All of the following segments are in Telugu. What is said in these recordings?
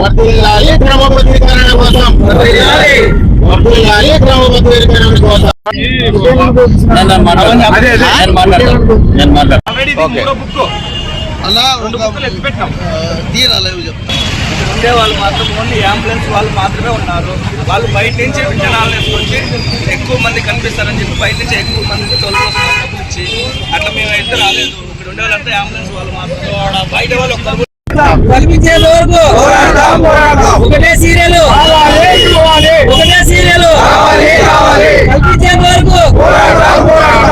వర్ధిల్లాలి క్రమబద్ధీకరణ కోసం. వర్ధిల్లాలి క్రమబద్ధీకరణ కోసం. నేను మాట్లాడతాను. నేను మాట్లాడతాను. నేను మాట్లాడతాను. ఓకే. అలా తీరా లైవ్ చెప్తా. ఉండే వాళ్ళు మాత్రం ఓన్లీ అంబులెన్స్ వాళ్ళు మాత్రమే ఉన్నారు. వాళ్ళు బయట నుంచి జనాలు వేసుకొచ్చి ఎక్కువ మంది కనిపిస్తారని చెప్పి బయట నుంచి ఎక్కువ మందికి తొలగొస్తున్నారు డబ్బులు ఇచ్చి అట్లా మేము అయితే రాలేదు ఇక్కడ ఉండే వాళ్ళంతా అంబులెన్స్ వాళ్ళు మాత్రం బయట వాళ్ళు ఒక్కరు కల్పించేంత వరకు ఒకటే సీరియల్. ఒకటే సీరియల్. కల్పించేంత వరకు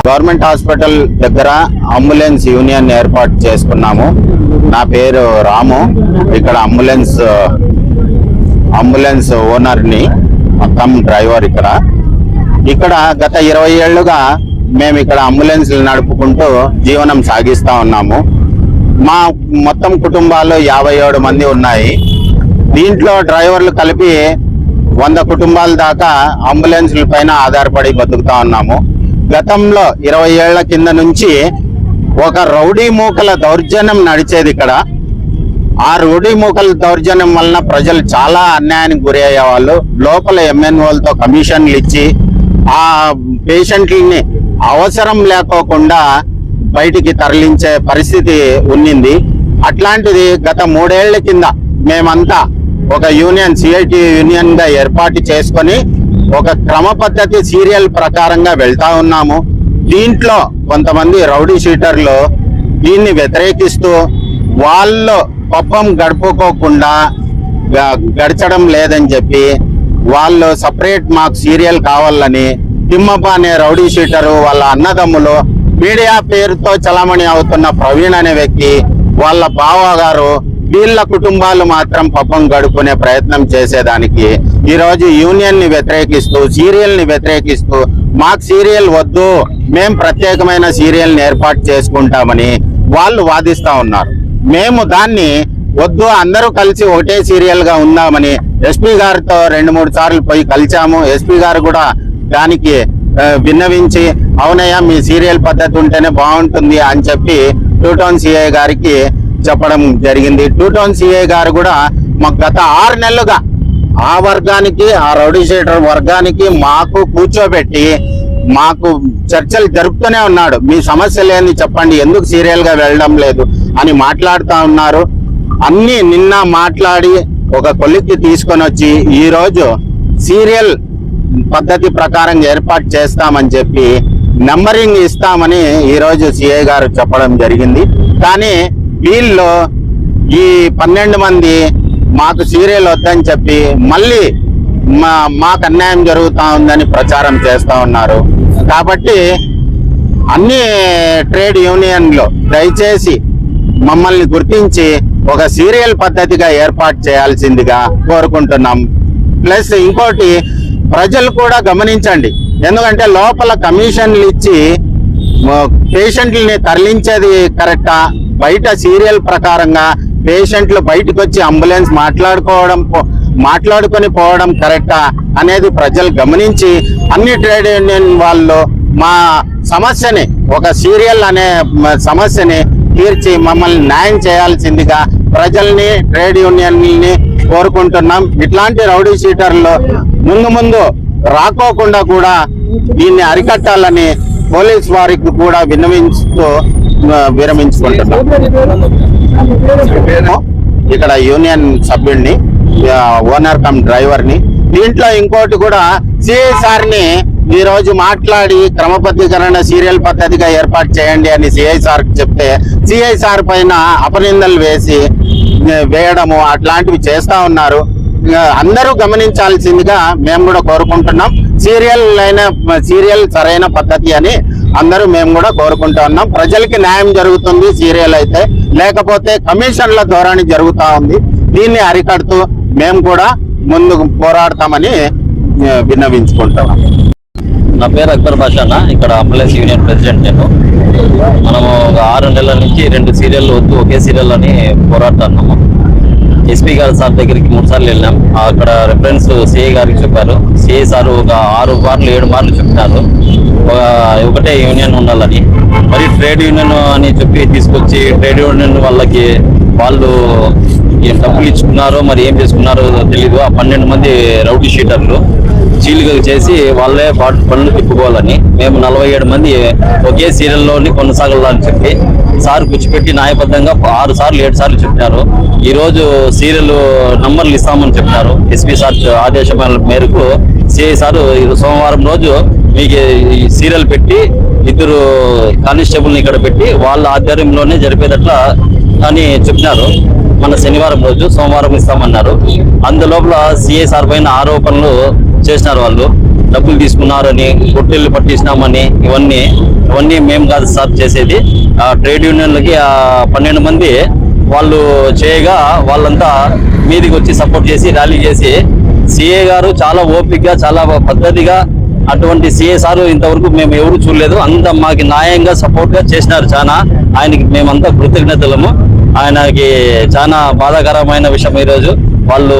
గవర్నమెంట్ హాస్పిటల్ దగ్గర అంబులెన్స్ యూనియన్ ఏర్పాటు చేసుకున్నాము. నా పేరు రాము. ఇక్కడ అంబులెన్స్ అంబులెన్స్ ఓనర్ని మొత్తం డ్రైవర్ ఇక్కడ. ఇక్కడ గత ఇరవై ఏళ్ళుగా మేము ఇక్కడ అంబులెన్స్లు నడుపుకుంటూ జీవనం సాగిస్తూ ఉన్నాము. మా మొత్తం కుటుంబాలు యాభై ఏడు మంది ఉన్నాయి. దీంట్లో డ్రైవర్లు కలిపి వంద కుటుంబాల దాకా అంబులెన్స్ల పైన ఆధారపడి బతుకుతా ఉన్నాము. గతంలో ఇరవై ఏళ్ళ కింద నుంచి ఒక రౌడీ మూకల దౌర్జన్యం నడిచేది ఇక్కడ. ఆ రౌడీ మూకల దౌర్జన్యం వలన ప్రజలు చాలా అన్యాయానికి గురి అయ్యేవాళ్ళు. లోపల ఎంఎన్ఓలతో కమిషన్లు ఇచ్చి ఆ పేషెంట్లని అవసరం లేకోకుండా బయటికి తరలించే పరిస్థితి ఉన్నింది. అట్లాంటిది గత మూడేళ్ళ కింద మేమంతా ఒక యూనియన్ సిఐటి యూనియన్గా ఏర్పాటు చేసుకొని ఒక క్రమ పద్ధతి సీరియల్ ప్రకారంగా వెళ్తా ఉన్నాము. దీంట్లో కొంతమంది రౌడీ షీటర్లు దీన్ని వ్యతిరేకిస్తూ వాళ్ళు పప్పం గడుపుకోకుండా గ- గడచడం లేదని చెప్పి వాళ్ళు సపరేట్ మాకు సీరియల్ కావాలని తిమ్మప్ప అనే రౌడీ షీటరు వాళ్ళ అన్నదమ్ములు మీడియా పేరుతో చలామణి అవుతున్న ప్రవీణ్ అనే వ్యక్తి వాళ్ళ బావ గారు వీళ్ళ కుటుంబాలు మాత్రం పాపం గడుపుకునే ప్రయత్నం చేసేదానికి ఈరోజు యూనియన్ని వ్యతిరేకిస్తూ సీరియల్ని వ్యతిరేకిస్తూ మాకు సీరియల్ వద్దు మేం ప్రత్యేకమైన సీరియల్ని ఏర్పాటు చేసుకుంటామని వాళ్ళు వాదిస్తా ఉన్నారు. మేము దాన్ని వద్దు అందరూ కలిసి ఒకటే సీరియల్గా ఉందామని ఎస్పీ గారితో రెండు మూడు సార్లు పోయి కలిసాము. ఎస్పీ గారు కూడా దానికి విన్నవించి అవునయ్యా మీ సీరియల్ పద్ధతి ఉంటేనే బాగుంటుంది అని చెప్పి టూ టౌన్ సిఐ గారికి చెప్పడం జరిగింది. టూ టౌన్ సిఐ గారు కూడా మాకు గత ఆరు నెలలుగా ఆ వర్గానికి ఆ రౌడీ షీటర్ వర్గానికి మాకు కూర్చోబెట్టి మాకు చర్చలు జరుపుతూనే ఉన్నాడు. మీ సమస్య లేని చెప్పండి ఎందుకు సీరియల్గా వెళ్ళడం లేదు అని మాట్లాడుతా ఉన్నారు. అన్నీ నిన్న మాట్లాడి ఒక కొలిక్కి తీసుకొని వచ్చి ఈరోజు సీరియల్ పద్ధతి ప్రకారం ఏర్పాటు చేస్తామని చెప్పి నంబరింగ్ ఇస్తామని ఈరోజు రోజు సిఐ గారు చెప్పడం జరిగింది. కానీ వీళ్ళు ఈ పన్నెండు మంది మాకు సీరియల్ వద్దని చెప్పి మళ్ళీ మా మాకు అన్యాయం జరుగుతూ ఉందని ప్రచారం చేస్తూ ఉన్నారు. కాబట్టి అన్ని ట్రేడ్ యూనియన్లు దయచేసి మమ్మల్ని గుర్తించి ఒక సీరియల్ పద్ధతిగా ఏర్పాటు చేయాల్సిందిగా కోరుకుంటున్నాం. ప్లస్ ఇంకోటి ప్రజలు కూడా గమనించండి. ఎందుకంటే లోపల కమిషన్లు ఇచ్చి పేషెంట్లని తరలించేది కరెక్టా? బయట సీరియల్ ప్రకారంగా పేషెంట్లు బయటకు వచ్చి అంబులెన్స్ మాట్లాడుకోవడం మాట్లాడుకొని పోవడం కరెక్టా? అనేది ప్రజలు గమనించి అన్ని ట్రేడ్ యూనియన్ వాళ్ళు మా సమస్యని ఒక సీరియల్ అనే సమస్యని తీర్చి మమ్మల్ని న్యాయం చేయాల్సిందిగా ప్రజల్ని ట్రేడ్ యూనియన్ని కోరుకుంటున్నాం. ఇట్లాంటి రౌడీ షీటర్లు ముందు ముందు రాకోకుండా కూడా దీన్ని అరికట్టాలని పోలీస్ వారికి కూడా విన్నవించుతూ విరమించుకుంటున్నాం. ఇక్కడ యూనియన్ సభ్యుడిని ఓనర్ కమ్ డ్రైవర్ని దీంట్లో ఇంకోటి కూడా సిఐసార్ని ఈ రోజు మాట్లాడి క్రమబద్ధీకరణ సీరియల్ పద్ధతిగా ఏర్పాటు చేయండి అని సిఐ సార్ చెప్తే సిఐ సార్ పైన అపనిందలు వేసి వేయడము అట్లాంటివి చేస్తా ఉన్నారు. అందరూ గమనించాల్సిందిగా మేము కూడా కోరుకుంటున్నాం. సీరియల్ అయిన సీరియల్ సరైన పద్ధతి అని అందరూ మేము కూడా కోరుకుంటా ఉన్నాం. ప్రజలకి న్యాయం జరుగుతుంది సీరియల్ అయితే. లేకపోతే కమిషన్ల ధోరణి జరుగుతూ ఉంది. దీన్ని అరికడుతూ మేము కూడా ముందుకు పోరాడతామని విన్నవించుకుంటాం విన్నవించుకుంటున్నాం నా పేరు అక్బర్ బాషానా. ఇక్కడ అంబులెన్స్ యూనియన్ ప్రెసిడెంట్ నేను. మనము ఒక ఆరు నెలల నుంచి రెండు సీరియల్ వద్దు ఒకే సీరియల్ అని పోరాడుతున్నాము. ఎస్పీ గారి సార్ దగ్గరికి మూడు సార్లు వెళ్ళాం. అక్కడ రిఫరెన్స్ సిఏ గారికి చెప్పారు. సిఏ సార్ ఒక ఆరు మార్లు ఏడు మార్లు చెప్తారు ఒక ఒకటే యూనియన్ ఉండాలని. మరి ట్రేడ్ యూనియన్ అని చెప్పి తీసుకొచ్చి ట్రేడ్ యూనియన్ వాళ్ళకి వాళ్ళు ఏం డబ్బులు ఇచ్చుకున్నారో మరి ఏం చేసుకున్నారో తెలీదు. ఆ పన్నెండు మంది రౌడీ షీటర్లు చీలిక చేసి వాళ్ళే పనులు తిప్పుకోవాలని. మేము నలభై ఏడు మంది ఒకే సీరియల్లోని కొనసాగాలని చెప్పి సార్ కూర్చిపెట్టి న్యాయబద్ధంగా ఆరు సార్లు ఏడు సార్లు చెప్పారు. ఈరోజు సీరియల్ నంబర్లు ఇస్తామని చెప్పారు. ఎస్పీ సార్ ఆదేశం మేరకు సిఐ సార్ ఈ సోమవారం రోజు మీకు సీరియల్ పెట్టి ఇద్దరు కానిస్టేబుల్ని ఇక్కడ పెట్టి వాళ్ళ ఆధ్వర్యంలోనే జరిపేటట్లా అని చెప్పినారు. మన శనివారం రోజు సోమవారం ఇస్తామన్నారు. అందులోపల సిఐ సార్ పైన ఆరోపణలు చేసినారు వాళ్ళు. డబ్బులు తీసుకున్నారని గుట్టెళ్ళు పట్టించినామని ఇవన్నీ ఇవన్నీ మేము కాదు సార్ చేసేది. ఆ ట్రేడ్ యూనియన్లకి ఆ పన్నెండు మంది వాళ్ళు చేయగా వాళ్ళంతా మీదికి వచ్చి సపోర్ట్ చేసి ర్యాలీ చేసి సిఏ గారు చాలా ఓపికగా చాలా పద్ధతిగా అటువంటి సిఏ సార్ ఇంతవరకు మేము ఎవరు చూడలేదు. అంత మాకు న్యాయంగా సపోర్ట్గా చేసినారు చాలా ఆయనకి మేమంతా కృతజ్ఞతలము. ఆయనకి చాలా బాధాకరమైన విషయం ఈరోజు. వాళ్ళు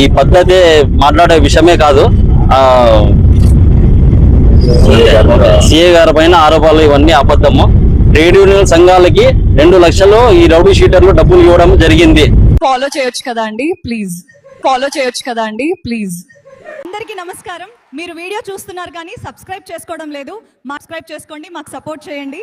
ఈ పద్ధతి మాట్లాడే విషయమే కాదు. సిఏ గారి పైన ఆరోపణలు ఇవన్నీ అబద్ధము. ట్రేడ్ యూనియన్ సంఘాలకి రెండు లక్షలు ఈ రౌడీ షీటర్లు డబ్బులు ఇవ్వడం జరిగింది. ఫాలో చేయొచ్చు కదా అండి? ప్లీజ్. ఫాలో చేయొచ్చు కదా అండి? ప్లీజ్. అందరికీ నమస్కారం. మీరు వీడియో చూస్తున్నారు కానీ సబ్స్క్రైబ్ చేసుకోవడం లేదు. మా సబ్స్క్రైబ్ చేసుకోండి మాకు సపోర్ట్ చేయండి.